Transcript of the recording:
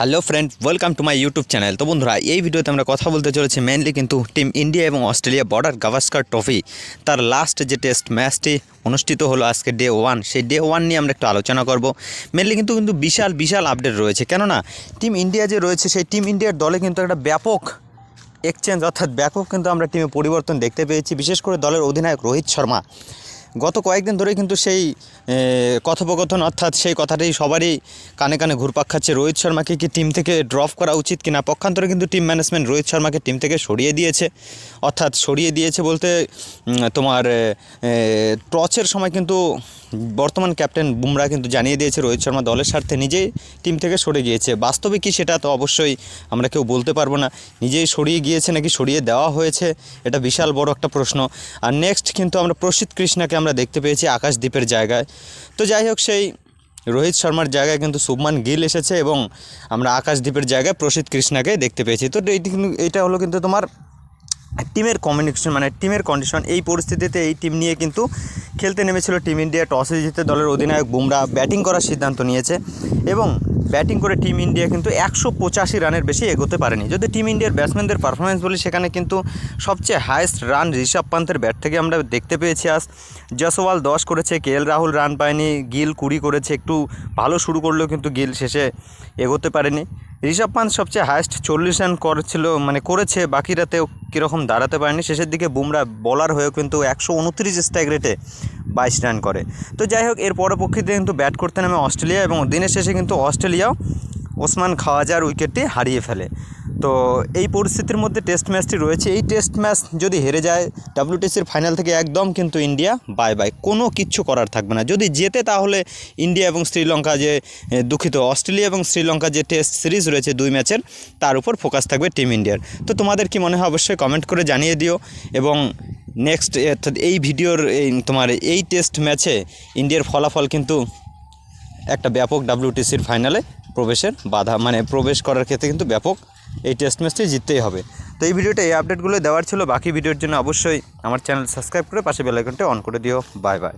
Hello friend welcome to my YouTube channel তো বন্ধুরা, এই ভিডিওতে আমরা কথা বলতে চলেছি মেনলি কিন্তু টিম ইন্ডিয়া এবং অস্ট্রেলিয়া বর্ডার গাভাস্কার ট্রফি তার লাস্ট যে টেস্ট ম্যাচটি অনুষ্ঠিত হলো আজকে ডে ওয়ান সেই ডে ওয়ান নিয়ে আমরা একটু আলোচনা করব। মেনলি কিন্তু কিন্তু বিশাল বিশাল আপডেট রয়েছে। কেননা টিম ইন্ডিয়া যে রয়েছে, সেই টিম ইন্ডিয়ার দলে কিন্তু একটা ব্যাপক এক্সচেঞ্জ অর্থাৎ ব্যাপক কিন্তু আমরা টিমে পরিবর্তন দেখতে পেয়েছি। বিশেষ করে দলের অধিনায়ক রোহিত শর্মা। গত কয়েকদিন ধরে কিন্তু সেই কথোপকথন অর্থাৎ সেই কথাটাই সবারই কানে কানে ঘুরপাক খাচ্ছে। রোহিত শর্মাকে কি টিম থেকে ড্রপ করা উচিত কিনা? পক্ষান্তরে কিন্তু টিম ম্যানেজমেন্ট রোহিত শর্মাকে টিম থেকে সরিয়ে দিয়েছে। অর্থাৎ সরিয়ে দিয়েছে বলতে তোমার টসের সময় কিন্তু বর্তমান ক্যাপ্টেন বুমরা কিন্তু জানিয়ে দিয়েছে, রোহিত শর্মা দলের স্বার্থে নিজেই টিম থেকে সরে গিয়েছে। বাস্তবে কি সেটা তো অবশ্যই আমরা কেউ বলতে পারব না। নিজেই সরিয়ে গিয়েছে নাকি সরিয়ে দেওয়া হয়েছে, এটা বিশাল বড় একটা প্রশ্ন। আর নেক্সট কিন্তু আমরা প্রসিদ্ধ কৃষ্ণাকে দেখতে পেয়েছি আকাশদ্বীপের জায়গায়। তো যাই হোক, সেই রোহিত শর্মার জায়গায় কিন্তু শুভমান গিল এসেছে এবং আমরা আকাশদ্বীপের জায়গায় প্রসিদ্ধ কৃষ্ণাকে দেখতে পেয়েছি। তো এইটি কিন্তু এইটা হলো কিন্তু তোমার টিমের কমিউনিকেশন মানে টিমের কন্ডিশন এই পরিস্থিতিতে এই টিম নিয়ে কিন্তু খেলতে নেমেছিল টিম ইন্ডিয়া, টসে জিতে দলের অধিনায়ক বুমরা। ব্যাটিং করার সিদ্ধান্ত নিয়েছে এবং ব্যাটিং করে টিম ইন্ডিয়া কিন্তু একশো পঁচাশি রানের বেশি এগোতে পারেনি। যদি টিম ইন্ডিয়ার ব্যাটসম্যানদের পারফরমেন্স বলি, সেখানে কিন্তু সবচেয়ে হায়েস্ট রান ঋষভ পান্তের ব্যাট থেকে আমরা দেখতে পেয়েছি আজ। জসওয়াল দশ করেছে, কে এল রাহুল রান পায়নি, গিল কুড়ি করেছে, একটু ভালো শুরু করলেও কিন্তু গিল শেষে এগোতে পারেনি। ঋষভ পান্ত সবচেয়ে হায়েস্ট চল্লিশ রান করেছিল মানে করেছে বাকিরাতেও কীরকম দাঁড়াতে পারেনি। শেষের দিকে বুমরা বলার হয়েও কিন্তু একশো উনত্রিশ স্ট্রাইক রেটে বাইশ রান করে। তো যাই হোক, এর পরপক্ষিতে কিন্তু ব্যাট করতে নামে অস্ট্রেলিয়া এবং দিনের শেষে কিন্তু অস্ট্রেলিয়াও ওসমান খাওয়াজার উইকেটটি হারিয়ে ফেলে। তো এই পরিস্থিতির মধ্যে টেস্ট ম্যাচটি রয়েছে। এই টেস্ট ম্যাচ যদি হেরে যায় ডাব্লিউটিসির ফাইনাল থেকে একদম কিন্তু ইন্ডিয়া বাই বাই কোনো কিচ্ছু করার থাকবে না। যদি জেতে তাহলে ইন্ডিয়া এবং শ্রীলঙ্কা যে দুঃখিত, অস্ট্রেলিয়া এবং শ্রীলঙ্কা যে টেস্ট সিরিজ রয়েছে দুই ম্যাচের তার উপর ফোকাস থাকবে টিম ইন্ডিয়ার তো তোমাদের কি মনে হয় অবশ্যই কমেন্ট করে জানিয়ে দিও। এবং নেক্সট অর্থাৎ এই ভিডিওর এই তোমার এই টেস্ট ম্যাচে ইন্ডিয়ার ফলাফল কিন্তু একটা ব্যাপক ডাব্লিউটিসির ফাইনালে প্রবেশের বাধা মানে প্রবেশ করার ক্ষেত্রে কিন্তু ব্যাপক এই টেস্ট ম্যাচটি জিততেই হবে। তো এই ভিডিওটা এই আপডেটগুলো দেওয়ার ছিল, বাকি ভিডিওর জন্য অবশ্যই আমার চ্যানেল সাবস্ক্রাইব করে পাশে বেলাইকনটা অন করে দিও। Bye bye